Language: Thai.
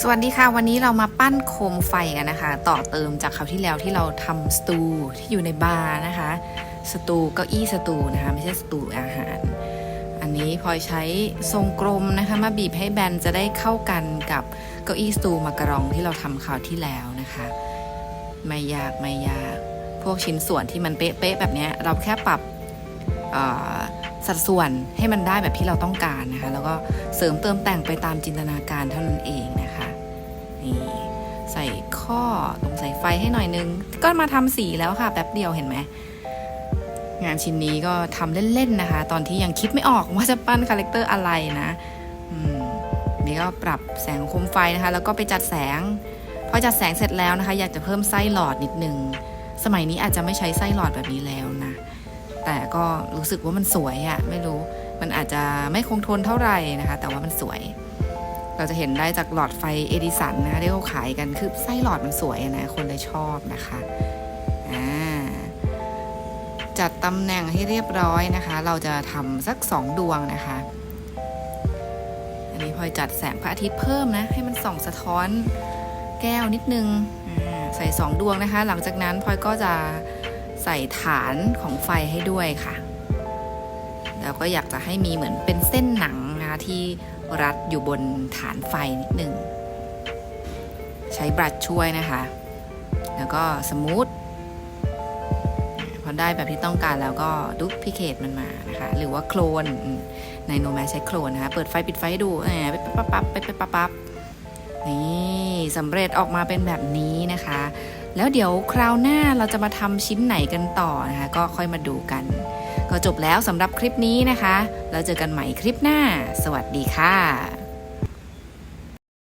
สวัสดีค่ะ วันนี้เรามาปั้นโคมไฟกันนะคะ ต่อเติมจากคราวที่แล้วที่เราทำสตูที่อยู่ในบาร์นะคะ สตูเก้าอี้สตูนะคะ ไม่ใช่สตูอาหาร อันนี้พลอยใช้ทรงกลมนะคะ มาบีบให้แบนจะได้เข้ากันกับเก้าอี้สตูมากรองที่เราทำคราวที่แล้วนะคะ ไม่ยากไม่ยาก พวกชิ้นส่วนที่มันเป๊ะๆแบบนี้เราแค่ปรับสัดส่วนให้มันได้แบบที่เราต้องการนะคะ แล้วก็เสริมเติมแต่งไปตามจินตนาการเท่านั้นเองนะ นี่ใส่ข้อตรงใส่ไฟให้หน่อยนึง ก็มาทำสีแล้วค่ะแป๊บเดียวเห็นไหมงานชิ้นนี้ก็ทำเล่นๆนะคะ ตอนที่ยังคิดไม่ออกว่าจะปั้นคาแรคเตอร์อะไรนะนี่ก็ปรับแสงโคมไฟนะคะ แล้วก็ไปจัดแสง พอจัดแสงเสร็จแล้วนะคะ อยากจะเพิ่มไส้หลอดนิดนึง สมัยนี้อาจจะไม่ใช้ไส้หลอดแบบนี้แล้วนะ แต่ก็รู้สึกว่ามันสวยอะไม่รู้ มันอาจจะไม่คงทนเท่าไหร่นะคะ แต่ว่ามันสวย เราจะเห็นได้จากหลอดไฟเอดิสันนะคะที่เขาขายกันคือไส้หลอดมันสวยนะคนเลยชอบนะคะจัดตำแหน่งให้เรียบร้อยนะคะ เราจะทำสักสองดวงนะคะ อันนี้พลอยจัดแสงพระอาทิตย์เพิ่มนะ ให้มันส่องสะท้อนแก้วนิดนึงใส่สองดวงนะคะ หลังจากนั้นพลอยก็จะใส่ฐานของไฟให้ด้วยค่ะ แล้วก็อยากจะให้มีเหมือนเป็นเส้น ที่รัดอยู่บนฐานไฟนิดหนึ่ง ใช้บรัชช่วยนะคะ แล้วก็สมูทพอได้แบบที่ต้องการแล้วก็ดูพิเคตมันมานะคะ หรือว่าโคลนในโนแมใช้โคลนนะคะ เปิดไฟปิดไฟให้ดูแหมไปปั๊บปั๊บไปไปปั๊บปั๊บนี่สำเร็จออกมาเป็นแบบนี้นะคะ แล้วเดี๋ยวคราวหน้าเราจะมาทำชิ้นไหนกันต่อนะคะ ก็ค่อยมาดูกัน ก็จบแล้วสำหรับคลิปนี้นะคะ แล้วเจอกันใหม่คลิปหน้า สวัสดีค่ะ